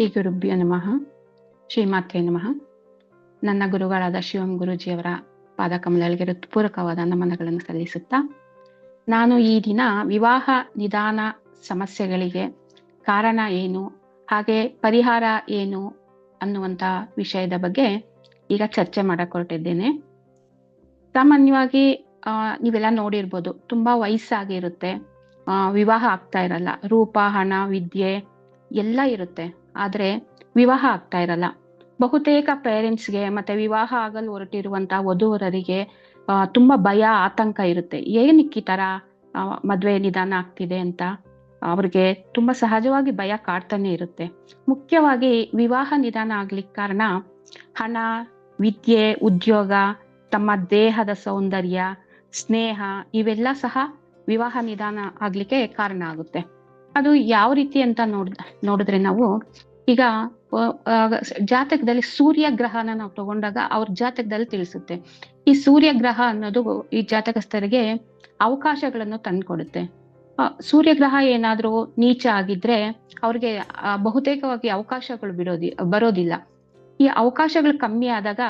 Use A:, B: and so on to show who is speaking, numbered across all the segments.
A: ಶ್ರೀ ಗುರುಭ್ಯೋ ನಮಃ. ಶ್ರೀಮಾತೆ ನಮಃ. ನನ್ನ ಗುರುಗಳಾದ ಶಿವಂ ಗುರೂಜಿಯವರ ಪಾದಕಮಲಗಳಿಗೆ ಹೃತ್ಪೂರ್ವಕವಾದ ನಮನಗಳನ್ನು ಸಲ್ಲಿಸುತ್ತಾ, ನಾನು ಈ ದಿನ ವಿವಾಹ ನಿಧಾನ ಸಮಸ್ಯೆಗಳಿಗೆ ಕಾರಣ ಏನು, ಹಾಗೆ ಪರಿಹಾರ ಏನು ಅನ್ನುವಂಥ ವಿಷಯದ ಬಗ್ಗೆ ಈಗ ಚರ್ಚೆ ಮಾಡಕ್ ಸಾಮಾನ್ಯವಾಗಿ ನೀವೆಲ್ಲ ನೋಡಿರ್ಬೋದು, ತುಂಬಾ ವಯಸ್ಸಾಗಿರುತ್ತೆ. ವಿವಾಹ ಆಗ್ತಾ ಇರಲ್ಲ. ರೂಪ, ಹಣ, ವಿದ್ಯೆ ಎಲ್ಲ ಇರುತ್ತೆ. ಆದ್ರೆ ವಿವಾಹ ಆಗ್ತಾ ಇರಲ್ಲ. ಬಹುತೇಕ ಪೇರೆಂಟ್ಸ್ಗೆ ಮತ್ತೆ ವಿವಾಹ ಆಗಲು ಹೊರಟಿರುವಂತಹ ವಧುವರರಿಗೆ ತುಂಬಾ ಭಯ, ಆತಂಕ ಇರುತ್ತೆ. ಏನಕ್ಕೆ ಈ ತರ ಮದ್ವೆ ನಿಧಾನ ಆಗ್ತಿದೆ ಅಂತ ಅವ್ರಿಗೆ ತುಂಬಾ ಸಹಜವಾಗಿ ಭಯ ಕಾಡ್ತಾನೆ ಇರುತ್ತೆ. ಮುಖ್ಯವಾಗಿ ವಿವಾಹ ನಿಧಾನ ಆಗ್ಲಿಕ್ಕೆ ಕಾರಣ ಹಣ, ವಿದ್ಯೆ, ಉದ್ಯೋಗ, ತಮ್ಮ ದೇಹದ ಸೌಂದರ್ಯ, ಸ್ನೇಹ, ಇವೆಲ್ಲ ಸಹ ವಿವಾಹ ನಿಧಾನ ಆಗ್ಲಿಕ್ಕೆ ಕಾರಣ ಆಗುತ್ತೆ. ಅದು ಯಾವ ರೀತಿ ಅಂತ ನೋಡ್, ನೋಡಿದ್ರೆ ನಾವು ಈಗ ಜಾತಕದಲ್ಲಿ ಸೂರ್ಯ ಗ್ರಹನ ನಾವು ತಗೊಂಡಾಗ ಅವ್ರ ಜಾತಕದಲ್ಲಿ ತಿಳಿಸುತ್ತೆ. ಈ ಸೂರ್ಯ ಗ್ರಹ ಅನ್ನೋದು ಈ ಜಾತಕಸ್ಥರಿಗೆ ಅವಕಾಶಗಳನ್ನು ತಂದ್ಕೊಡುತ್ತೆ. ಸೂರ್ಯ ಗ್ರಹ ಏನಾದ್ರೂ ನೀಚ ಆಗಿದ್ರೆ ಅವ್ರಿಗೆ ಬಹುತೇಕವಾಗಿ ಅವಕಾಶಗಳು ಬಿಡೋದಿ, ಬರೋದಿಲ್ಲ. ಈ ಅವಕಾಶಗಳು ಕಮ್ಮಿ ಆದಾಗ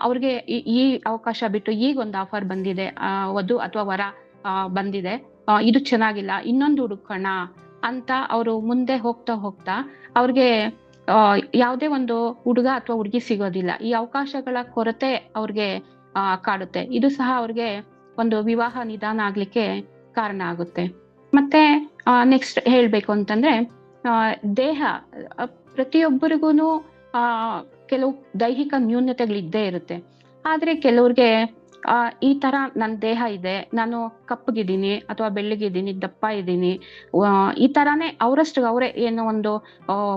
A: ಅವ್ರಿಗೆ ಈ- ಅವಕಾಶ ಬಿಟ್ಟು ಈಗ ಒಂದು ಆಫರ್ ಬಂದಿದೆ ವಧು ಅಥವಾ ವರ ಬಂದಿದೆ. ಇದು ಚೆನ್ನಾಗಿಲ್ಲ, ಇನ್ನೊಂದು ಹುಡುಕೋಣ ಅಂತ ಅವರು ಮುಂದೆ ಹೋಗ್ತಾ ಹೋಗ್ತಾ ಅವ್ರಿಗೆ ಯಾವುದೇ ಒಂದು ಹುಡುಗ ಅಥವಾ ಹುಡುಗಿ ಸಿಗೋದಿಲ್ಲ. ಈ ಅವಕಾಶಗಳ ಕೊರತೆ ಅವ್ರಿಗೆ ಕಾಡುತ್ತೆ. ಇದು ಸಹ ಅವ್ರಿಗೆ ಒಂದು ವಿವಾಹ ನಿಧಾನ ಆಗ್ಲಿಕ್ಕೆ ಕಾರಣ ಆಗುತ್ತೆ. ಮತ್ತೆ ನೆಕ್ಸ್ಟ್ ಹೇಳ್ಬೇಕು ಅಂತಂದ್ರೆ ದೇಹ ಪ್ರತಿಯೊಬ್ಬರಿಗೂ ಕೆಲವು ದೈಹಿಕ ನ್ಯೂನತೆಗಳು ಇದ್ದೇ ಇರುತ್ತೆ. ಆದ್ರೆ ಕೆಲವ್ರಿಗೆ ಆ, ಈ ತರ ನನ್ನ ದೇಹ ಇದೆ, ನಾನು ಕಪ್ಪಗಿದ್ದೀನಿ ಅಥವಾ ಬೆಳ್ಳಗಿದ್ದೀನಿ, ದಪ್ಪ ಇದ್ದೀನಿ ಈ ತರಾನೇ ಅವರಷ್ಟು ಅವರೇ ಏನೋ ಒಂದು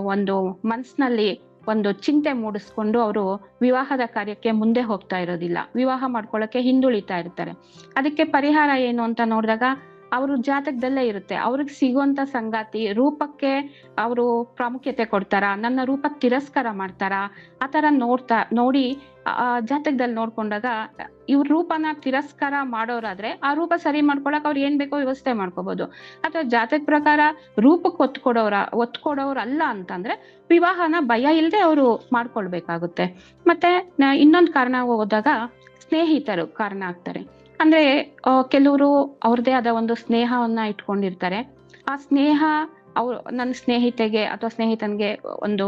A: ಒಂದು ಮನ್ಸಿನಲ್ಲಿ ಒಂದು ಚಿಂತೆ ಮೂಡಿಸ್ಕೊಂಡು ಅವರು ವಿವಾಹದ ಕಾರ್ಯಕ್ಕೆ ಮುಂದೆ ಹೋಗ್ತಾ ಇರೋದಿಲ್ಲ. ವಿವಾಹ ಮಾಡ್ಕೊಳ್ಳೋಕೆ ಹಿಂದುಳಿತಾ ಇರ್ತಾರೆ. ಅದಕ್ಕೆ ಪರಿಹಾರ ಏನು ಅಂತ ನೋಡಿದಾಗ ಅವರು ಜಾತಕದಲ್ಲೇ ಇರುತ್ತೆ. ಅವ್ರಿಗೆ ಸಿಗುವಂತ ಸಂಗಾತಿ, ರೂಪಕ್ಕೆ ಅವರು ಪ್ರಾಮುಖ್ಯತೆ ಕೊಡ್ತಾರ, ನನ್ನ ರೂಪ ತಿರಸ್ಕಾರ ಮಾಡ್ತಾರ, ಆ ತರ ನೋಡ್ತಾ, ನೋಡಿ, ಆ ಜಾತಕದಲ್ಲಿ ನೋಡ್ಕೊಂಡಾಗ ಇವ್ರ ರೂಪನ ತಿರಸ್ಕಾರ ಮಾಡೋರಾದ್ರೆ ಆ ರೂಪ ಸರಿ ಮಾಡ್ಕೊಳಕ್ ಅವ್ರು ಏನ್ ಬೇಕೋ ವ್ಯವಸ್ಥೆ ಮಾಡ್ಕೋಬಹುದು ಅಥವಾ ಜಾತಕ ಪ್ರಕಾರ ರೂಪಕ್ಕೆ ಒತ್ಕೊಡೋರ ಕೊಡೋರ ಅಲ್ಲ ಅಂತಂದ್ರೆ ವಿವಾಹನ ಭಯ ಇಲ್ಲದೆ ಅವರು ಮಾಡ್ಕೊಳ್ಬೇಕಾಗುತ್ತೆ. ಮತ್ತೆ ಇನ್ನೊಂದ್ ಕಾರಣ ಹೋದಾಗ ಸ್ನೇಹಿತರು ಕಾರಣ ಆಗ್ತಾರೆ. ಅಂದ್ರೆ ಕೆಲವರು ಅವ್ರದೇ ಆದ ಒಂದು ಸ್ನೇಹವನ್ನ ಇಟ್ಕೊಂಡಿರ್ತಾರೆ. ಆ ಸ್ನೇಹ ಅವ್ರು ನನ್ನ ಸ್ನೇಹಿತೆಗೆ ಅಥವಾ ಸ್ನೇಹಿತನಿಗೆ ಒಂದು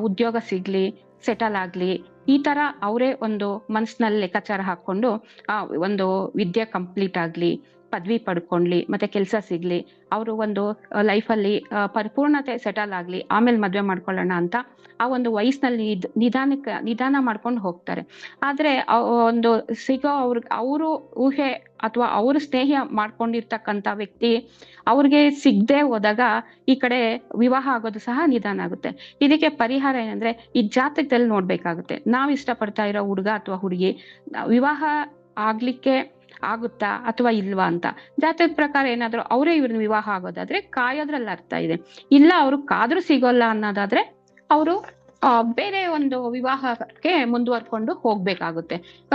A: ಉದ್ಯೋಗ ಸಿಗ್ಲಿ ಸೆಟಲ್ ಆಗ್ಲಿ, ಈ ತರ ಅವರೇ ಒಂದು ಮನಸ್ಸಿನಲ್ಲಿ ಲೆಕ್ಕಾಚಾರ ಹಾಕೊಂಡು ಆ, ಒಂದು ವಿದ್ಯೆ ಕಂಪ್ಲೀಟ್ ಆಗ್ಲಿ ಪದವಿ ಪಡ್ಕೊಂಡ್ಲಿ, ಮತ್ತೆ ಕೆಲಸ ಸಿಗ್ಲಿ, ಅವರು ಒಂದು ಲೈಫಲ್ಲಿ ಪರಿಪೂರ್ಣತೆ ಸೆಟಲ್ ಆಗ್ಲಿ, ಆಮೇಲೆ ಮದ್ವೆ ಮಾಡ್ಕೊಳ್ಳೋಣ ಅಂತ ಆ ಒಂದು ವಯಸ್ಸಿನಲ್ಲಿ ನಿಧಾನಕ್ಕೆ, ನಿಧಾನ ಮಾಡ್ಕೊಂಡು ಹೋಗ್ತಾರೆ. ಆದ್ರೆ ಒಂದು ಸಿಗೋ ಅವ್ರ, ಅವರು ಊಹೆ ಅಥವಾ ಅವರು ಸ್ನೇಹ ಮಾಡ್ಕೊಂಡಿರ್ತಕ್ಕಂಥ ವ್ಯಕ್ತಿ ಅವ್ರಿಗೆ ಸಿಗದೆ ಹೋದಾಗ ಈ ಕಡೆ ವಿವಾಹ ಆಗೋದು ಸಹ ನಿಧಾನ ಆಗುತ್ತೆ. ಇದಕ್ಕೆ ಪರಿಹಾರ ಏನಂದ್ರೆ, ಈ ಜಾತಕದಲ್ಲಿ ನೋಡ್ಬೇಕಾಗುತ್ತೆ. ನಾವ್ ಇಷ್ಟಪಡ್ತಾ ಇರೋ ಹುಡುಗ ಅಥವಾ ಹುಡುಗಿ, ವಿವಾಹ ಆಗ್ಲಿಕ್ಕೆ ಆಗುತ್ತಾ ಅಥವಾ ಇಲ್ವಾ ಅಂತ. ಜಾತಕ ಪ್ರಕಾರ ಏನಾದ್ರು ಅವರೇ ಇವ್ರನ್ನ ವಿವಾಹ ಆಗೋದಾದ್ರೆ ಕಾಯೋದ್ರಲ್ಲಿ ಅರ್ಥ ಇದೆ. ಇಲ್ಲ ಅವ್ರು ಕಾದ್ರೂ ಸಿಗೋಲ್ಲ ಅನ್ನೋದಾದ್ರೆ ಅವರು ಬೇರೆ ಒಂದು ವಿವಾಹಕ್ಕೆ ಮುಂದುವರ್ಕೊಂಡು ಹೋಗ್ಬೇಕಾಗುತ್ತೆ.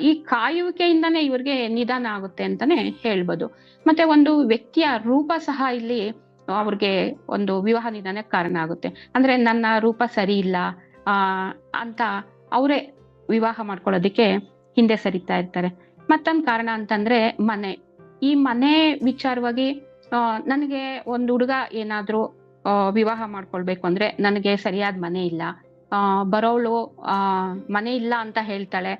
A: ಈ ಕಾಯುವಿಕೆಯಿಂದನೇ ಇವ್ರಿಗೆ ನಿಧಾನ ಆಗುತ್ತೆ ಅಂತಾನೆ ಹೇಳ್ಬೋದು. ಮತ್ತೆ ಒಂದು ವ್ಯಕ್ತಿಯ ರೂಪ ಸಹ ಇಲ್ಲಿ ಅವ್ರಿಗೆ ಒಂದು ವಿವಾಹ ನಿಧಾನಕ್ಕೆ ಕಾರಣ ಆಗುತ್ತೆ. ಅಂದ್ರೆ ನನ್ನ ರೂಪ ಸರಿ ಇಲ್ಲ, ಆ, ಅಂತ ಅವರೇ ವಿವಾಹ ಮಾಡ್ಕೊಳ್ಳೋದಿಕ್ಕೆ ಹಿಂದೆ ಸರಿತಾ ಇರ್ತಾರೆ. ಮತ್ತೊಂದ್ ಕಾರಣ ಅಂತಂದ್ರೆ ಮನೆ. ಈ ಮನೆ ವಿಚಾರವಾಗಿ ನನಗೆ ಒಂದು ಹುಡುಗ ಏನಾದ್ರೂ ವಿವಾಹ ಮಾಡ್ಕೊಳ್ಬೇಕು ಅಂದ್ರೆ ನನಗೆ ಸರಿಯಾದ ಮನೆ ಇಲ್ಲ. ಆ ಬರೋಳು ಆ ಮನೆ ಇಲ್ಲ ಅಂತ ಹೇಳ್ತಾಳೆ.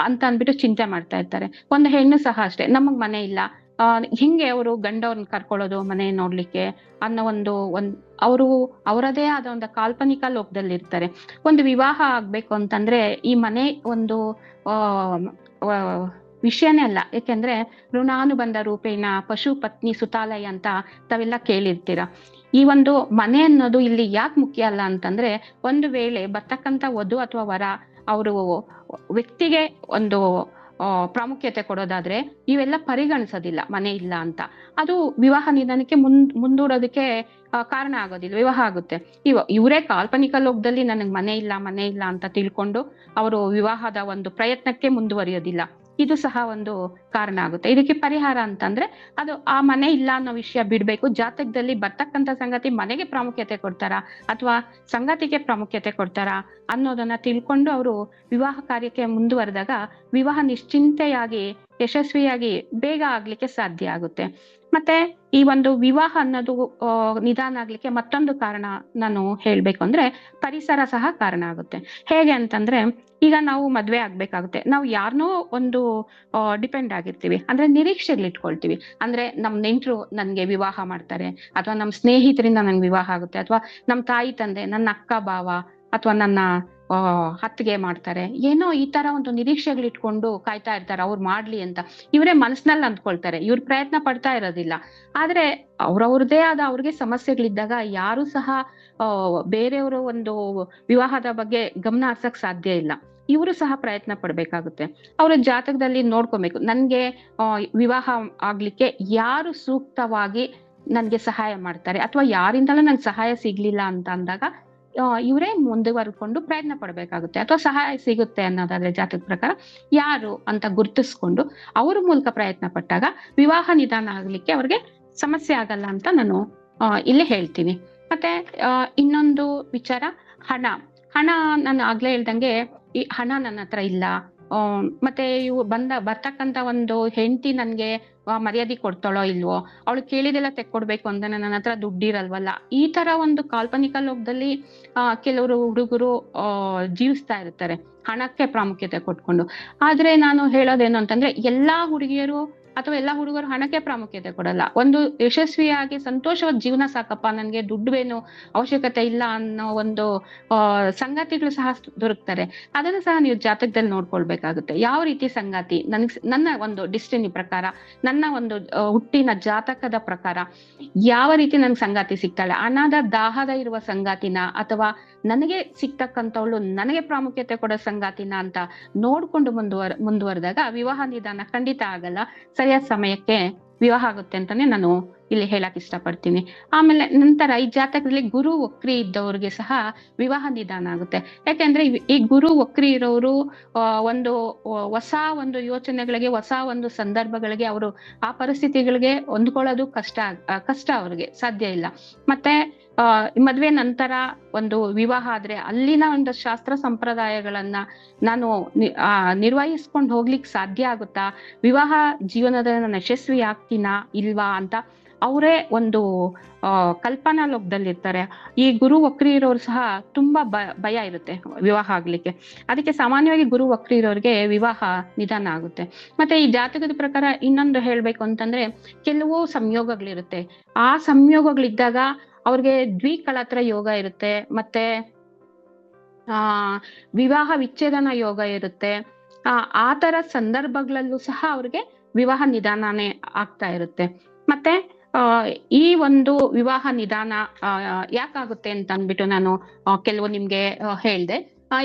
A: ಅಂತ ಅಂದ್ಬಿಟ್ಟು ಚಿಂತೆ ಮಾಡ್ತಾ ಇರ್ತಾರೆ. ಒಂದು ಹೆಣ್ಣು ಸಹ ಅಷ್ಟೇ ನಮಗ್ ಮನೆ ಇಲ್ಲ. ಆ ಹಿಂಗೆ ಅವರು ಗಂಡವ್ರನ್ನ ಕರ್ಕೊಳ್ಳೋದು ಮನೆ ನೋಡ್ಲಿಕ್ಕೆ ಅನ್ನೋ ಒಂದು ಒಂದ್ ಅವರು ಅವರದೇ ಆದ ಒಂದು ಕಾಲ್ಪನಿಕ ಲೋಕದಲ್ಲಿ ಇರ್ತಾರೆ ಒಂದು ವಿವಾಹ ಆಗ್ಬೇಕು ಅಂತಂದ್ರೆ ಈ ಮನೆ ಒಂದು ಆ, ವಿಷಯನೇ ಅಲ್ಲ. ಯಾಕೆಂದ್ರೆ ಋಣಾನುಬಂಧ ರೂಪೇಣ, ಪಶು ಪತ್ನಿ, ಸುತಾಲಯ ಅಂತ ತಾವೆಲ್ಲ ಕೇಳಿರ್ತೀರ. ಈ ಒಂದು ಮನೆ ಅನ್ನೋದು ಇಲ್ಲಿ ಯಾಕೆ ಮುಖ್ಯ ಅಲ್ಲ ಅಂತಂದ್ರೆ ಒಂದು ವೇಳೆ ಬರ್ತಕ್ಕಂತ ವಧು ಅಥವಾ ವರ ಅವರು ವ್ಯಕ್ತಿಗೆ ಒಂದು ಪ್ರಾಮುಖ್ಯತೆ ಕೊಡೋದಾದ್ರೆ ಇವೆಲ್ಲ ಪರಿಗಣಿಸೋದಿಲ್ಲ, ಮನೆ ಇಲ್ಲ ಅಂತ. ಅದು ವಿವಾಹ ನಿಧನಕ್ಕೆ ಮುಂದ್ ಮುಂದೂಡೋದಕ್ಕೆ ಕಾರಣ ಆಗೋದಿಲ್ಲ, ವಿವಾಹ ಆಗುತ್ತೆ. ಇವ, ಇವರೇ ಕಾಲ್ಪನಿಕ ಲೋಕದಲ್ಲಿ ನನಗೆ ಮನೆ ಇಲ್ಲ ಮನೆ ಇಲ್ಲ ಅಂತ ತಿಳ್ಕೊಂಡು ಅವರು ವಿವಾಹದ ಒಂದು ಪ್ರಯತ್ನಕ್ಕೆ ಮುಂದುವರಿಯೋದಿಲ್ಲ. ಇದು ಸಹ ಒಂದು ಕಾರಣ ಆಗುತ್ತೆ. ಇದಕ್ಕೆ ಪರಿಹಾರ ಅಂತಂದ್ರೆ ಅದು ಆ ಮನೆ ಇಲ್ಲ ಅನ್ನೋ ವಿಷಯ ಬಿಡ್ಬೇಕು. ಜಾತಕದಲ್ಲಿ ಬರ್ತಕ್ಕಂಥ ಸಂಗತಿ ಮನೆಗೆ ಪ್ರಾಮುಖ್ಯತೆ ಕೊಡ್ತಾರಾ ಅಥವಾ ಸಂಗತಿಗೆ ಪ್ರಾಮುಖ್ಯತೆ ಕೊಡ್ತಾರಾ ಅನ್ನೋದನ್ನ ತಿಳ್ಕೊಂಡು ಅವರು ವಿವಾಹ ಕಾರ್ಯಕ್ಕೆ ಮುಂದುವರೆದಾಗ ವಿವಾಹ ನಿಶ್ಚಿಂತೆಯಾಗಿ, ಯಶಸ್ವಿಯಾಗಿ ಬೇಗ ಆಗ್ಲಿಕ್ಕೆ ಸಾಧ್ಯ ಆಗುತ್ತೆ. ಮತ್ತೆ ಈ ಒಂದು ವಿವಾಹ ಅನ್ನೋದು ನಿಧಾನ ಆಗ್ಲಿಕ್ಕೆ ಮತ್ತೊಂದು ಕಾರಣ ನಾನು ಹೇಳ್ಬೇಕು ಅಂದ್ರೆ ಪರಿಸರ ಸಹ ಕಾರಣ ಆಗುತ್ತೆ. ಹೇಗೆ ಅಂತಂದ್ರೆ, ಈಗ ನಾವು ಮದ್ವೆ ಆಗ್ಬೇಕಾಗುತ್ತೆ. ನಾವು ಯಾರನ್ನೋ ಒಂದು ಡಿಪೆಂಡ್ ಆಗಿರ್ತೀವಿ. ಅಂದ್ರೆ ನಿರೀಕ್ಷೆಲಿ ಇಟ್ಕೊಳ್ತೀವಿ. ಅಂದ್ರೆ ನಮ್ ನೆಂಟರು ನನ್ಗೆ ವಿವಾಹ ಮಾಡ್ತಾರೆ, ಅಥವಾ ನಮ್ ಸ್ನೇಹಿತರಿಂದ ನನ್ಗೆ ವಿವಾಹ ಆಗುತ್ತೆ, ಅಥವಾ ನಮ್ ತಾಯಿ ತಂದೆ, ನನ್ನ ಅಕ್ಕ ಭಾವ ಅಥವಾ ನನ್ನ ಹತ್ತಿಗೆ ಮಾಡ್ತಾರೆ. ಏನೋ ಈ ತರ ಒಂದು ನಿರೀಕ್ಷೆಗಳು ಇಟ್ಕೊಂಡು ಕಾಯ್ತಾ ಇರ್ತಾರೆ, ಅವ್ರು ಮಾಡ್ಲಿ ಅಂತ. ಇವರೇ ಮನಸ್ಸಿನಲ್ಲಿ ಅಂದ್ಕೊಳ್ತಾರೆ, ಇವ್ರ ಪ್ರಯತ್ನ ಪಡ್ತಾ ಇರೋದಿಲ್ಲ. ಆದ್ರೆ ಅವ್ರವ್ರದೇ ಆದ ಅವ್ರಿಗೆ ಸಮಸ್ಯೆಗಳಿದ್ದಾಗ ಯಾರು ಸಹ ಬೇರೆಯವರು ಒಂದು ವಿವಾಹದ ಬಗ್ಗೆ ಗಮನ ಹರ್ಸಕ್ ಸಾಧ್ಯ ಇಲ್ಲ. ಇವರು ಸಹ ಪ್ರಯತ್ನ ಪಡ್ಬೇಕಾಗುತ್ತೆ. ಅವರ ಜಾತಕದಲ್ಲಿ ನೋಡ್ಕೊಬೇಕು. ನನ್ಗೆ ವಿವಾಹ ಆಗ್ಲಿಕ್ಕೆ ಯಾರು ಸೂಕ್ತವಾಗಿ ನನ್ಗೆ ಸಹಾಯ ಮಾಡ್ತಾರೆ? ಅಥವಾ ಯಾರಿಂದಲೂ ನಂಗೆ ಸಹಾಯ ಸಿಗ್ಲಿಲ್ಲ ಅಂತ ಅಂದಾಗ ಇವರೇ ಮುಂದುವರ್ಕೊಂಡು ಪ್ರಯತ್ನ ಪಡ್ಬೇಕಾಗುತ್ತೆ ಅಥವಾ ಸಹಾಯ ಸಿಗುತ್ತೆ ಅನ್ನೋದಾದ್ರೆ ಜಾತಕ ಪ್ರಕಾರ ಯಾರು ಅಂತ ಗುರುತಿಸ್ಕೊಂಡು ಅವ್ರ ಮೂಲಕ ಪ್ರಯತ್ನ ಪಟ್ಟಾಗ ವಿವಾಹ ನಿಧಾನ ಆಗ್ಲಿಕ್ಕೆ ಅವ್ರಿಗೆ ಸಮಸ್ಯೆ ಆಗಲ್ಲ ಅಂತ ನಾನು ಇಲ್ಲೇ ಹೇಳ್ತೀನಿ. ಮತ್ತೆ ಇನ್ನೊಂದು ವಿಚಾರ ಹಣ. ಹಣ ನಾನು ಆಗ್ಲೇ ಹೇಳ್ದಂಗೆ ಈ ಹಣ ನನ್ನ ಹತ್ರ ಇಲ್ಲ. ಮತ್ತೆ ಇವು ಬಂದ ಬರ್ತಕ್ಕಂತ ಒಂದು ಹೆಂಡತಿ ನನ್ಗೆ ಮರ್ಯಾದೆ ಕೊಡ್ತಾಳೋ ಇಲ್ವೋ, ಅವಳು ಕೇಳಿದೆಲ್ಲ ತೆಕ್ಕೊಡ್ಬೇಕು ಅಂದ್ರೆ ನನ್ನ ಹತ್ರ ದುಡ್ಡಿರಲ್ವಲ್ಲ. ಈ ತರ ಒಂದು ಕಾಲ್ಪನಿಕ ಲೋಕದಲ್ಲಿ ಕೆಲವರು ಹುಡುಗರು ಜೀವಿಸ್ತಾ ಇರ್ತಾರೆ, ಹಣಕ್ಕೆ ಪ್ರಾಮುಖ್ಯತೆ ಕೊಟ್ಕೊಂಡು. ಆದ್ರೆ ನಾನು ಹೇಳೋದೇನು ಅಂತಂದ್ರೆ, ಎಲ್ಲಾ ಹುಡುಗಿಯರು ಅಥವಾ ಎಲ್ಲಾ ಹುಡುಗರು ಹಣಕ್ಕೆ ಪ್ರಾಮುಖ್ಯತೆ ಕೊಡಲ್ಲ. ಒಂದು ಯಶಸ್ವಿಯಾಗಿ ಸಂತೋಷವಾದ ಜೀವನ ಸಾಕಪ್ಪ, ನನ್ಗೆ ದುಡ್ಡುವೇನು ಅವಶ್ಯಕತೆ ಇಲ್ಲ ಅನ್ನೋ ಒಂದು ಸಂಗತಿಗಳು ಸಹ ದೊರಕ್ತಾರೆ. ಅದನ್ನು ಸಹ ನೀವು ಜಾತಕದಲ್ಲಿ ನೋಡ್ಕೊಳ್ಬೇಕಾಗುತ್ತೆ. ಯಾವ ರೀತಿ ಸಂಗಾತಿ? ನನ್ಗ್, ನನ್ನ ಒಂದು ಡಿಸ್ಟಿನಿ ಪ್ರಕಾರ, ನನ್ನ ಒಂದು ಹುಟ್ಟಿನ ಜಾತಕದ ಪ್ರಕಾರ ಯಾವ ರೀತಿ ನನ್ಗೆ ಸಂಗಾತಿ ಸಿಗ್ತಾಳೆ? ಅನಾದ ದಾಹದ ಇರುವ ಸಂಗಾತಿನ ಅಥವಾ ನನಗೆ ಸಿಗ್ತಕ್ಕಂಥವಳು ನನಗೆ ಪ್ರಾಮುಖ್ಯತೆ ಕೊಡೋ ಸಂಗಾತಿನ ಅಂತ ನೋಡ್ಕೊಂಡು ಮುಂದುವರ್, ಮುಂದುವರೆದಾಗ ವಿವಾಹ ನಿಧಾನ ಖಂಡಿತ ಆಗಲ್ಲ. ಸರಿಯಾದ ಸಮಯಕ್ಕೆ ವಿವಾಹ ಆಗುತ್ತೆ ಅಂತಾನೆ ನಾನು ಇಲ್ಲಿ ಹೇಳಕ್ ಇಷ್ಟಪಡ್ತೀನಿ. ಆಮೇಲೆ ನಂತರ ಈ ಜಾತಕದಲ್ಲಿ ಗುರು ವಕ್ರಿ ಇದ್ದವ್ರಿಗೆ ಸಹ ವಿವಾಹ ನಿಧಾನ ಆಗುತ್ತೆ. ಯಾಕೆಂದ್ರೆ ಈ- ಗುರು ವಕ್ರಿ ಇರೋರು ಒಂದು ಹೊಸ ಒಂದು ಯೋಚನೆಗಳಿಗೆ, ಹೊಸ ಒಂದು ಸಂದರ್ಭಗಳಿಗೆ ಅವರು ಆ ಪರಿಸ್ಥಿತಿಗಳಿಗೆ ಹೊಂದ್ಕೊಳ್ಳೋದು ಕಷ್ಟ ಕಷ್ಟ ಅವ್ರಿಗೆ, ಸಾಧ್ಯ ಇಲ್ಲ. ಮತ್ತೆ ಮದ್ವೆ ನಂತರ ಒಂದು ವಿವಾಹ ಆದ್ರೆ ಅಲ್ಲಿನ ಒಂದು ಶಾಸ್ತ್ರ ಸಂಪ್ರದಾಯಗಳನ್ನ ನಾನು ನಿರ್ವಹಿಸ್ಕೊಂಡು ಹೋಗ್ಲಿಕ್ಕೆ ಸಾಧ್ಯ ಆಗುತ್ತಾ? ವಿವಾಹ ಜೀವನದ ಯಶಸ್ವಿ ಆಗ್ತೀನಾ ಇಲ್ವಾ ಅಂತ ಅವರೇ ಒಂದು ಕಲ್ಪನಾ ಲೋಕದಲ್ಲಿರ್ತಾರೆ. ಈ ಗುರು ವಕ್ರಿ ಇರೋರು ಸಹ ತುಂಬಾ ಭಯ ಇರುತ್ತೆ ವಿವಾಹ ಆಗ್ಲಿಕ್ಕೆ. ಅದಕ್ಕೆ ಸಾಮಾನ್ಯವಾಗಿ ಗುರು ವಕ್ರಿ ಇರೋರಿಗೆ ವಿವಾಹ ನಿಧಾನ ಆಗುತ್ತೆ. ಮತ್ತೆ ಈ ಜಾತಕದ ಪ್ರಕಾರ ಇನ್ನೊಂದು ಹೇಳ್ಬೇಕು ಅಂತಂದ್ರೆ, ಕೆಲವು ಸಂಯೋಗಗಳಿರುತ್ತೆ. ಆ ಸಂಯೋಗಗಳಿದ್ದಾಗ ಅವ್ರಿಗೆ ದ್ವಿಕಳತ್ರ ಯೋಗ ಇರುತ್ತೆ, ಮತ್ತೆ, ಆ, ವಿವಾಹ ವಿಚ್ಛೇದನ ಯೋಗ ಇರುತ್ತೆ. ಆ ತರ ಸಂದರ್ಭಗಳಲ್ಲೂ ಸಹ ಅವ್ರಿಗೆ ವಿವಾಹ ನಿಧಾನನೇ ಆಗ್ತಾ ಇರುತ್ತೆ. ಮತ್ತೆ ಈ ಒಂದು ವಿವಾಹ ನಿಧಾನ ಯಾಕಾಗುತ್ತೆ ಅಂತ ಅಂದ್ಬಿಟ್ಟು ನಾನು ಕೆಲವು ನಿಮ್ಗೆ ಹೇಳ್ದೆ.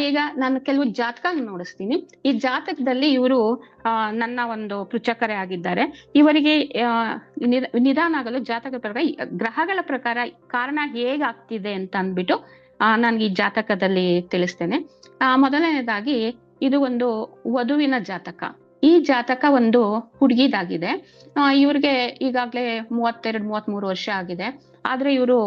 A: ಈಗ ನಾನು ಕೆಲವು ಜಾತಕ ನೋಡಿಸ್ತೀನಿ. ಈ ಜಾತಕದಲ್ಲಿ ಇವರು ನನ್ನ ಒಂದು ಪೃಚಕರೇ ಆಗಿದ್ದಾರೆ. ಇವರಿಗೆ ನಿಧಾನ ಆಗಲು ಜಾತಕ ಪ್ರಕಾರ ಗ್ರಹಗಳ ಪ್ರಕಾರ ಕಾರಣ ಹೇಗಾಗ್ತಿದೆ ಅಂತ ಅಂದ್ಬಿಟ್ಟು ನನ್ಗೆ ಈ ಜಾತಕದಲ್ಲಿ ತಿಳಿಸ್ತೇನೆ. ಮೊದಲನೇದಾಗಿ ಇದು ಒಂದು ವಧುವಿನ ಜಾತಕ. ಈ ಜಾತಕ ಒಂದು ಹುಡುಗಿದಾಗಿದೆ. ಇವ್ರಿಗೆ ಈಗಾಗ್ಲೇ ಮೂವತ್ತೆರಡು ಮೂವತ್ತ್ ಮೂರು ವರ್ಷ ಆಗಿದೆ. ಆದ್ರೆ ಇವರು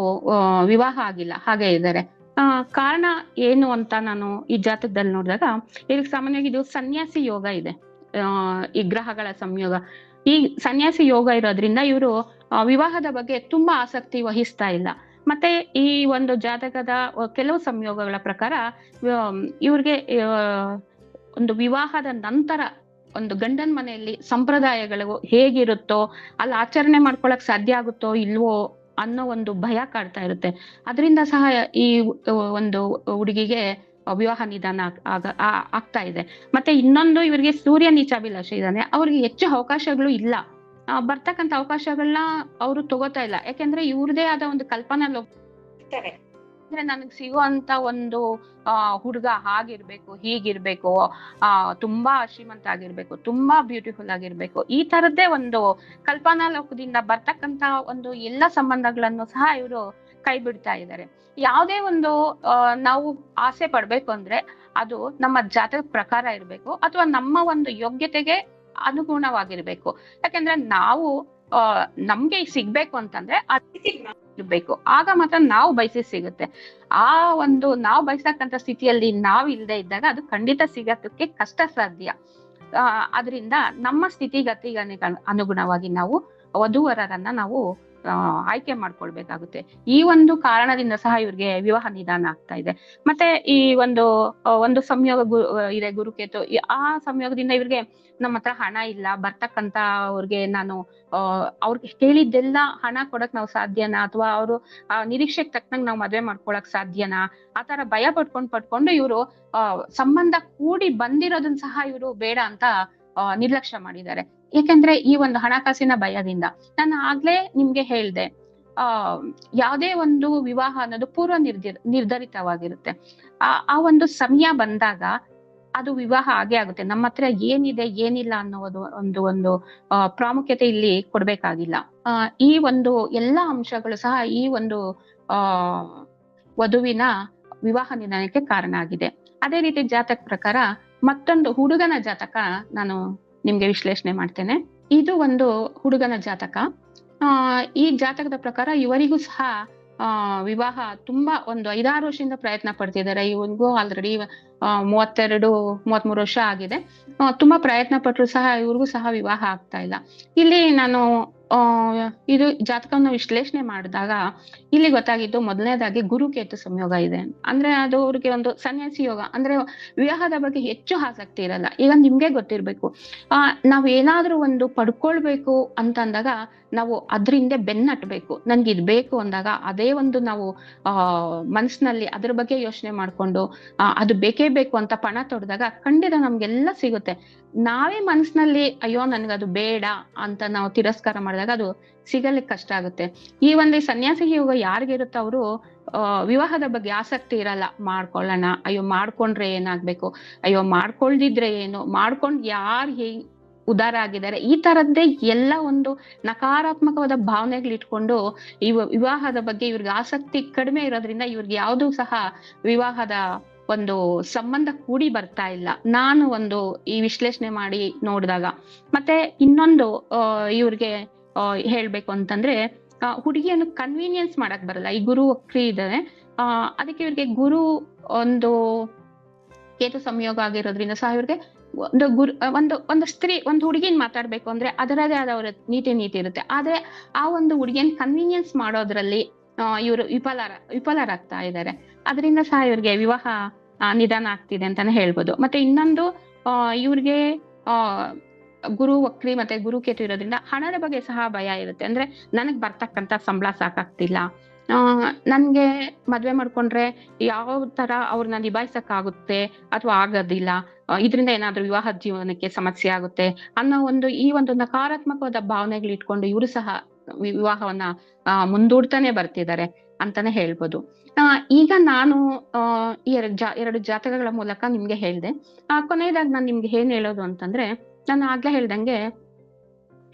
A: ವಿವಾಹ ಆಗಿಲ್ಲ, ಹಾಗೆ ಇದ್ದಾರೆ. ಆ, ಕಾರಣ ಏನು ಅಂತ ನಾನು ಈ ಜಾತಕದಲ್ಲಿ ನೋಡಿದಾಗ ಇವ್ರಿಗೆ ಸಾಮಾನ್ಯವಾಗಿ ಇದು ಸನ್ಯಾಸಿ ಯೋಗ ಇದೆ. ಈ ಗ್ರಹಗಳ ಸಂಯೋಗ. ಈ ಸನ್ಯಾಸಿ ಯೋಗ ಇರೋದ್ರಿಂದ ಇವರು ವಿವಾಹದ ಬಗ್ಗೆ ತುಂಬಾ ಆಸಕ್ತಿ ವಹಿಸ್ತಾ ಇಲ್ಲ. ಮತ್ತೆ ಈ ಒಂದು ಜಾತಕದ ಕೆಲವು ಸಂಯೋಗಗಳ ಪ್ರಕಾರ ಇವ್ರಿಗೆ ಒಂದು ವಿವಾಹದ ನಂತರ ಒಂದು ಗಂಡನ ಮನೆಯಲ್ಲಿ ಸಂಪ್ರದಾಯಗಳು ಹೇಗಿರುತ್ತೋ, ಅಲ್ಲಿ ಆಚರಣೆ ಮಾಡ್ಕೊಳಕ್ ಸಾಧ್ಯ ಆಗುತ್ತೋ ಇಲ್ವೋ ಅನ್ನೋ ಒಂದು ಭಯ ಕಾಡ್ತಾ ಇರುತ್ತೆ. ಅದರಿಂದ ಸಹ ಈ ಒಂದು ಹುಡುಗಿಗೆ ವಿವಾಹ ನಿಧಾನ ಆಗ್- ಆಗ್ತಾ ಇದೆ. ಮತ್ತೆ ಇನ್ನೊಂದು ಇವರಿಗೆ ಸೂರ್ಯ ನೀಚಾಭಿಲಾಷ ಇದ್ದಾನೆ. ಅವ್ರಿಗೆ ಹೆಚ್ಚು ಅವಕಾಶಗಳು ಇಲ್ಲ. ಬರ್ತಕ್ಕಂತ ಅವಕಾಶಗಳನ್ನ ಅವರು ತಗೋತಾ ಇಲ್ಲ. ಯಾಕೆಂದ್ರೆ ಇವ್ರದೇ ಆದ ಒಂದು ಕಲ್ಪನಾ ಲೋಕ ಅಂದ್ರೆ ನನಗ್ ಸಿಗುವಂತ ಒಂದು, ಆ, ಹುಡುಗ ಹಾಗಿರ್ಬೇಕು, ಹೀಗಿರ್ಬೇಕು, ಆ, ತುಂಬಾ ಶ್ರೀಮಂತ ಆಗಿರ್ಬೇಕು, ತುಂಬಾ ಬ್ಯೂಟಿಫುಲ್ ಆಗಿರ್ಬೇಕು, ಈ ತರದ್ದೇ ಒಂದು ಕಲ್ಪನಾ ಲೋಕದಿಂದ ಬರ್ತಕ್ಕಂತ ಒಂದು ಎಲ್ಲ ಸಂಬಂಧಗಳನ್ನು ಸಹ ಇವರು ಕೈ ಬಿಡ್ತಾ ಇದ್ದಾರೆ ಯಾವುದೇ ಒಂದು ನಾವು ಆಸೆ ಪಡ್ಬೇಕು ಅಂದ್ರೆ ಅದು ನಮ್ಮ ಜಾತಕ ಪ್ರಕಾರ ಇರಬೇಕು, ಅಥವಾ ನಮ್ಮ ಒಂದು ಯೋಗ್ಯತೆಗೆ ಅನುಗುಣವಾಗಿರ್ಬೇಕು. ಯಾಕಂದ್ರೆ ನಾವು ನಮ್ಗೆ ಸಿಗ್ಬೇಕು ಅಂತಂದ್ರೆ ಇರ್ಬೇಕು. ಆಗ ಮಾತ್ರ ನಾವು ಬಯಸಿ ಸಿಗುತ್ತೆ. ಆ ಒಂದು ನಾವು ಬಯಸಕ್ಕಂತ ಸ್ಥಿತಿಯಲ್ಲಿ ನಾವು ಇಲ್ಲದೆ ಇದ್ದಾಗ ಅದು ಖಂಡಿತ ಸಿಗಕ್ಕೆ ಕಷ್ಟ ಸಾಧ್ಯ ಅದರಿಂದ ನಮ್ಮ ಸ್ಥಿತಿಗತಿಗೆ ಅನುಗುಣವಾಗಿ ನಾವು ವಧುವರರನ್ನ ನಾವು ಆಯ್ಕೆ ಮಾಡ್ಕೊಳ್ಬೇಕಾಗುತ್ತೆ. ಈ ಒಂದು ಕಾರಣದಿಂದ ಸಹ ಇವ್ರಿಗೆ ವಿವಾಹ ನಿಧಾನ ಆಗ್ತಾ ಇದೆ. ಮತ್ತೆ ಈ ಒಂದು ಒಂದು ಸಂಯೋಗ ಗುರು ಇದೆ ಗುರುಕೇತು. ಆ ಸಂಯೋಗದಿಂದ ಇವ್ರಿಗೆ ನಮ್ಮ ಹತ್ರ ಹಣ ಇಲ್ಲ ಬರ್ತಕ್ಕಂತ ಅವ್ರಿಗೆ ನಾನು, ಆ, ಅವ್ರಿಗೆ ಕೇಳಿದ್ದೆಲ್ಲ ಹಣ ಕೊಡಕ್ ನಾವು ಸಾಧ್ಯನಾ? ಅಥವಾ ಅವರು, ಆ, ನಿರೀಕ್ಷೆಗೆ ತಕ್ಕನಂಗ್ ನಾವು ಮದ್ವೆ ಮಾಡ್ಕೊಳಕ್ ಸಾಧ್ಯನಾ? ಆತರ ಭಯ ಪಟ್ಕೊಂಡ್ ಪಟ್ಕೊಂಡು ಇವರು, ಆ, ಸಂಬಂಧ ಕೂಡಿ ಬಂದಿರೋದನ್ನ ಸಹ ಇವರು ಬೇಡ ಅಂತ, ಆ, ನಿರ್ಲಕ್ಷ್ಯ ಮಾಡಿದ್ದಾರೆ. ಯಾಕಂದ್ರೆ ಈ ಒಂದು ಹಣಕಾಸಿನ ಭಯದಿಂದ. ನಾನು ಆಗ್ಲೇ ನಿಮ್ಗೆ ಹೇಳ್ದೆ, ಆ, ಯಾವುದೇ ಒಂದು ವಿವಾಹ ಅನ್ನೋದು ಪೂರ್ವ ನಿರ್ಧಿ, ನಿರ್ಧರಿತವಾಗಿರುತ್ತೆ. ಆ ಆ ಒಂದು ಸಮಯ ಬಂದಾಗ ಅದು ವಿವಾಹ ಆಗೇ ಆಗುತ್ತೆ. ನಮ್ಮ ಹತ್ರ ಏನಿದೆ, ಏನಿಲ್ಲ ಅನ್ನೋದು ಒಂದು ಒಂದು ಪ್ರಾಮುಖ್ಯತೆ ಇಲ್ಲಿ ಕೊಡ್ಬೇಕಾಗಿಲ್ಲ. ಈ ಒಂದು ಎಲ್ಲಾ ಅಂಶಗಳು ಸಹ ಈ ಒಂದು, ಆ, ವಧುವಿನ ವಿವಾಹ ನಿರ್ಣಯಕ್ಕೆ ಕಾರಣ ಆಗಿದೆ. ಅದೇ ರೀತಿ ಜಾತಕ ಪ್ರಕಾರ ಮತ್ತೊಂದು ಹುಡುಗನ ಜಾತಕ ನಾನು ನಿಮ್ಗೆ ವಿಶ್ಲೇಷಣೆ ಮಾಡ್ತೇನೆ. ಇದು ಒಂದು ಹುಡುಗನ ಜಾತಕ. ಈ ಜಾತಕದ ಪ್ರಕಾರ ಇವರಿಗೂ ಸಹ ವಿವಾಹ ತುಂಬಾ ಒಂದು ಐದಾರು ವರ್ಷದಿಂದ ಪ್ರಯತ್ನ ಪಡ್ತಿದ್ದಾರೆ. ಇವನ್ಗೂ ಆಲ್ರೆಡಿ ಮೂವತ್ತೆರಡು, ಮೂವತ್ಮೂರು ವರ್ಷ ಆಗಿದೆ. ತುಂಬಾ ಪ್ರಯತ್ನ ಪಟ್ಟರು ಸಹ, ಇವ್ರಿಗೂ ಸಹ ವಿವಾಹ ಆಗ್ತಾ ಇಲ್ಲ. ಇಲ್ಲಿ ನಾನು ಆ, ಇದು ಜಾತಕವನ್ನು ವಿಶ್ಲೇಷಣೆ ಮಾಡಿದಾಗ ಇಲ್ಲಿ ಗೊತ್ತಾಗಿದ್ದು ಮೊದಲನೇದಾಗಿ ಗುರುಕೇತು ಸಂಯೋಗ ಇದೆ. ಅಂದ್ರೆ ಅದು ಅವ್ರಿಗೆ ಒಂದು ಸನ್ಯಾಸಿ ಯೋಗ, ಅಂದ್ರೆ ವಿವಾಹದ ಬಗ್ಗೆ ಹೆಚ್ಚು ಆಸಕ್ತಿ ಇರಲ್ಲ. ಈಗ ನಿಮ್ಗೆ ಗೊತ್ತಿರ್ಬೇಕು. ಆ, ನಾವ್ ಏನಾದ್ರೂ ಒಂದು ಪಡ್ಕೊಳ್ಬೇಕು ಅಂತ ಅಂದಾಗ ನಾವು ಅದ್ರ ಹಿಂದೆ ಬೆನ್ನಟ್ಬೇಕು ನನ್ಗೆ ಇದ್ ಬೇಕು ಅಂದಾಗ ಅದೇ ಒಂದು ನಾವು, ಆ ಮನಸ್ಸಿನಲ್ಲಿ ಅದ್ರ ಬಗ್ಗೆ ಯೋಚನೆ ಮಾಡ್ಕೊಂಡು ಅದು ಬೇಕೇ ಬೇಕು ಅಂತ ಪಣ ತೊಡ್ದಾಗ ಖಂಡಿತ ನಮ್ಗೆಲ್ಲ ಸಿಗುತ್ತೆ. ನಾವೇ ಮನಸ್ಸಿನಲ್ಲಿ, ಅಯ್ಯೋ, ನನ್ಗದು ಬೇಡ ಅಂತ ನಾವು ತಿರಸ್ಕಾರ ಮಾಡಿದಾಗ ಅದು ಸಿಗಲಿಕ್ಕೆ ಕಷ್ಟ ಆಗುತ್ತೆ. ಈ ಒಂದು ಸನ್ಯಾಸಿ ಯೋಗ ಯಾರಿಗಿರುತ್ತೋ ಅವರು ವಿವಾಹದ ಬಗ್ಗೆ ಆಸಕ್ತಿ ಇರಲ್ಲ. ಮಾಡ್ಕೊಳ್ಳೋಣ. ಅಯ್ಯೋ, ಮಾಡ್ಕೊಂಡ್ರೆ ಏನಾಗ್ಬೇಕು? ಅಯ್ಯೋ, ಮಾಡ್ಕೊಳ್ದಿದ್ರೆ ಏನು? ಮಾಡ್ಕೊಂಡ್ ಯಾರು ಹೇ, ಉದಾರ ಆಗಿದ್ದಾರೆ? ಈ ತರದ್ದೇ ಎಲ್ಲ ಒಂದು ನಕಾರಾತ್ಮಕವಾದ ಭಾವನೆಗಳು ಇಟ್ಕೊಂಡು ಇವ ವಿವಾಹದ ಬಗ್ಗೆ ಇವ್ರಿಗೆ ಆಸಕ್ತಿ ಕಡಿಮೆ ಇರೋದ್ರಿಂದ ಇವ್ರಿಗೆ ಯಾವ್ದು ಸಹ ವಿವಾಹದ ಒಂದು ಸಂಬಂಧ ಕೂಡಿ ಬರ್ತಾ ಇಲ್ಲ. ನಾನು ಒಂದು ಈ ವಿಶ್ಲೇಷಣೆ ಮಾಡಿ ನೋಡಿದಾಗ. ಮತ್ತೆ ಇನ್ನೊಂದು ಇವ್ರಿಗೆ ಹೇಳ್ಬೇಕು ಅಂತಂದ್ರೆ ಹುಡುಗಿಯನ್ನು ಕನ್ವೀನಿಯನ್ಸ್ ಮಾಡಕ್ ಬರಲ್ಲ. ಈ ಗುರು ವಕ್ರಿ ಇದ್ದಾರೆ. ಆ, ಅದಕ್ಕೆ ಇವ್ರಿಗೆ ಗುರು ಒಂದು ಕೇತು ಸಂಯೋಗ ಆಗಿರೋದ್ರಿಂದ ಸಹ ಇವ್ರಿಗೆ ಒಂದು ಗುರು ಒಂದು ಒಂದು ಸ್ತ್ರೀ, ಒಂದು ಹುಡುಗಿನ್ ಮಾತಾಡ್ಬೇಕು ಅಂದ್ರೆ ಅದರದೇ ಆದ ಅವರ ನೀತಿ ನೀತಿ ಇರುತ್ತೆ. ಆದ್ರೆ ಆ ಒಂದು ಹುಡುಗಿಯನ್ ಕನ್ವೀನಿಯನ್ಸ್ ಮಾಡೋದ್ರಲ್ಲಿ ಇವರು ವಿಫಲರ, ವಿಫಲರಾಗ್ತಾ ಇದ್ದಾರೆ ಅದರಿಂದ ಸಹ ಇವ್ರಿಗೆ ವಿವಾಹ ನಿಧಾನ ಆಗ್ತಿದೆ ಅಂತಾನೆ ಹೇಳ್ಬೋದು. ಮತ್ತೆ ಇನ್ನೊಂದು ಇವ್ರಿಗೆ, ಆ, ಗುರು ವಕ್ರಿ ಮತ್ತೆ ಗುರು ಕೇತು ಇರೋದ್ರಿಂದ ಹಣದ ಬಗ್ಗೆ ಸಹ ಭಯ ಇರುತ್ತೆ. ಅಂದ್ರೆ ನನಗ್ ಬರ್ತಕ್ಕಂತ ಸಂಬಳ ಸಾಕಾಗ್ತಿಲ್ಲ. ಆ, ನನ್ಗೆ ಮದ್ವೆ ಮಾಡ್ಕೊಂಡ್ರೆ ಯಾವ ತರ ಅವ್ರನ್ನ ನಿಭಾಯಿಸಕ್ ಆಗುತ್ತೆ ಅಥವಾ ಆಗೋದಿಲ್ಲ. ಇದರಿಂದ ಏನಾದ್ರೂ ವಿವಾಹ ಜೀವನಕ್ಕೆ ಸಮಸ್ಯೆ ಆಗುತ್ತೆ ಅನ್ನೋ ಒಂದು ಈ ಒಂದು ನಕಾರಾತ್ಮಕವಾದ ಭಾವನೆಗಳು ಇಟ್ಕೊಂಡು ಇವರು ಸಹ ವಿವಾಹವನ್ನ, ಆ, ಮುಂದೂಡ್ತಾನೆ ಬರ್ತಿದ್ದಾರೆ ಅಂತಾನೆ ಹೇಳ್ಬೋದು. ಆ, ಈಗ ನಾನು ಅಹ್ ಎರಡು ಜಾ, ಎರಡು ಜಾತಕಗಳ ಮೂಲಕ ನಿಮ್ಗೆ ಹೇಳ್ದೆ. ಆ, ಕೊನೆಯದಾಗಿ ನಾನು ನಿಮ್ಗೆ ಏನ್ ಹೇಳೋದು ಅಂತಂದ್ರೆ, ನಾನು ಆಗ್ಲೇ ಹೇಳ್ದಂಗೆ,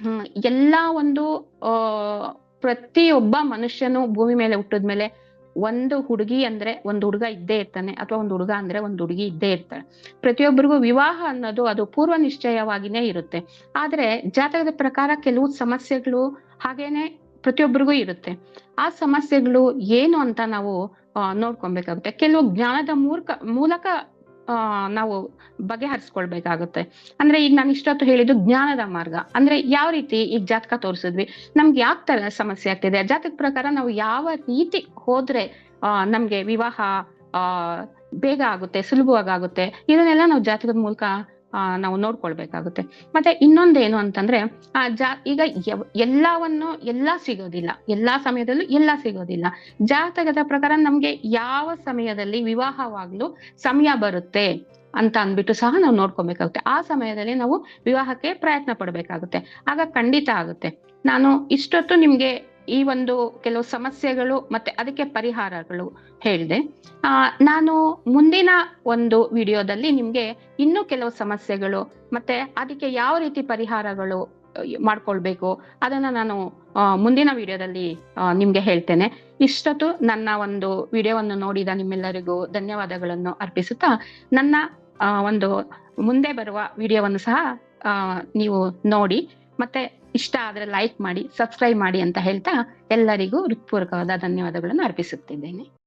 A: ಹ್ಮ್, ಎಲ್ಲಾ ಒಂದು ಅಹ್ ಪ್ರತಿಯೊಬ್ಬ ಮನುಷ್ಯನು ಭೂಮಿ ಮೇಲೆ ಹುಟ್ಟಿದ್ಮೇಲೆ ಒಂದು ಹುಡುಗಿ ಅಂದ್ರೆ ಒಂದು ಹುಡುಗ ಇದ್ದೇ ಇರ್ತಾನೆ, ಅಥವಾ ಒಂದು ಹುಡುಗ ಅಂದ್ರೆ ಒಂದು ಹುಡುಗಿ ಇದ್ದೇ ಇರ್ತಾಳೆ. ಪ್ರತಿಯೊಬ್ಬರಿಗೂ ವಿವಾಹ ಅನ್ನೋದು ಅದು ಪೂರ್ವ ನಿಶ್ಚಯವಾಗಿನೇ ಇರುತ್ತೆ. ಆದ್ರೆ ಜಾತಕದ ಪ್ರಕಾರ ಕೆಲವು ಸಮಸ್ಯೆಗಳು ಹಾಗೇನೆ ಪ್ರತಿಯೊಬ್ಬರಿಗೂ ಇರುತ್ತೆ. ಆ ಸಮಸ್ಯೆಗಳು ಏನು ಅಂತ ನಾವು ನೋಡ್ಕೊಬೇಕಾಗುತ್ತೆ. ಕೆಲವು ಜ್ಞಾನದ ಮೂಲಕ ಆ ನಾವು ಬಗೆಹರಿಸ್ಕೊಳ್ಬೇಕಾಗುತ್ತೆ. ಅಂದ್ರೆ ಈಗ ನಾನು ಇಷ್ಟೊತ್ತು ಹೇಳಿದ್ದು ಜ್ಞಾನದ ಮಾರ್ಗ. ಅಂದ್ರೆ ಯಾವ ರೀತಿ ಈಗ ಜಾತಕ ತೋರಿಸಿದ್ವಿ? ನಮ್ಗೆ ಯಾವ ತರ ಸಮಸ್ಯೆ ಆಗ್ತಿದೆ? ಜಾತಕ ಪ್ರಕಾರ ನಾವು ಯಾವ ರೀತಿ ಹೋದ್ರೆ, ಆ, ನಮ್ಗೆ ವಿವಾಹ, ಆ, ಬೇಗ ಆಗುತ್ತೆ, ಸುಲಭವಾಗಿ ಆಗುತ್ತೆ? ಇದನ್ನೆಲ್ಲ ನಾವು ಜಾತಕದ ಮೂಲಕ ಆ ನಾವು ನೋಡ್ಕೊಳ್ಬೇಕಾಗುತ್ತೆ. ಮತ್ತೆ ಇನ್ನೊಂದೇನು ಅಂತಂದ್ರೆ, ಆ, ಜಾ, ಈಗ ಎಲ್ಲವನ್ನು ಎಲ್ಲಾ ಸಿಗೋದಿಲ್ಲ. ಎಲ್ಲಾ ಸಮಯದಲ್ಲೂ ಎಲ್ಲಾ ಸಿಗೋದಿಲ್ಲ. ಜಾತಕದ ಪ್ರಕಾರ ನಮ್ಗೆ ಯಾವ ಸಮಯದಲ್ಲಿ ವಿವಾಹವಾಗ್ಲು ಸಮಯ ಬರುತ್ತೆ ಅಂತ ಅಂದ್ಬಿಟ್ಟು ಸಹ ನಾವು ನೋಡ್ಕೊಬೇಕಾಗುತ್ತೆ ಆ ಸಮಯದಲ್ಲಿ ನಾವು ವಿವಾಹಕ್ಕೆ ಪ್ರಯತ್ನ ಪಡ್ಬೇಕಾಗುತ್ತೆ. ಆಗ ಖಂಡಿತ ಆಗುತ್ತೆ. ನಾನು ಇಷ್ಟೊತ್ತು ನಿಮ್ಗೆ ಈ ಒಂದು ಕೆಲವು ಸಮಸ್ಯೆಗಳು ಮತ್ತೆ ಅದಕ್ಕೆ ಪರಿಹಾರಗಳು ಹೇಳಿದೆ. ಆ, ನಾನು ಮುಂದಿನ ಒಂದು ವಿಡಿಯೋದಲ್ಲಿ ನಿಮ್ಗೆ ಇನ್ನೂ ಕೆಲವು ಸಮಸ್ಯೆಗಳು ಮತ್ತೆ ಅದಕ್ಕೆ ಯಾವ ರೀತಿ ಪರಿಹಾರಗಳು ಮಾಡ್ಕೊಳ್ಬೇಕು ಅದನ್ನ ನಾನು ಮುಂದಿನ ವಿಡಿಯೋದಲ್ಲಿ ನಿಮ್ಗೆ ಹೇಳ್ತೇನೆ. ಇಷ್ಟೊತ್ತು ನನ್ನ ಒಂದು ವಿಡಿಯೋವನ್ನು ನೋಡಿದ ನಿಮ್ಮೆಲ್ಲರಿಗೂ ಧನ್ಯವಾದಗಳನ್ನು ಅರ್ಪಿಸುತ್ತಾ, ನನ್ನ ಒಂದು ಮುಂದೆ ಬರುವ ವಿಡಿಯೋವನ್ನು ಸಹ ನೀವು ನೋಡಿ ಮತ್ತೆ ಇಷ್ಟ ಆದ್ರೆ ಲೈಕ್ ಮಾಡಿ ಸಬ್ಸ್ಕ್ರೈಬ್ ಮಾಡಿ ಅಂತ ಹೇಳ್ತಾ ಎಲ್ಲರಿಗೂ ಹೃತ್ಪೂರ್ವಕವಾದ ಧನ್ಯವಾದಗಳನ್ನು ಅರ್ಪಿಸುತ್ತಿದ್ದೇನೆ.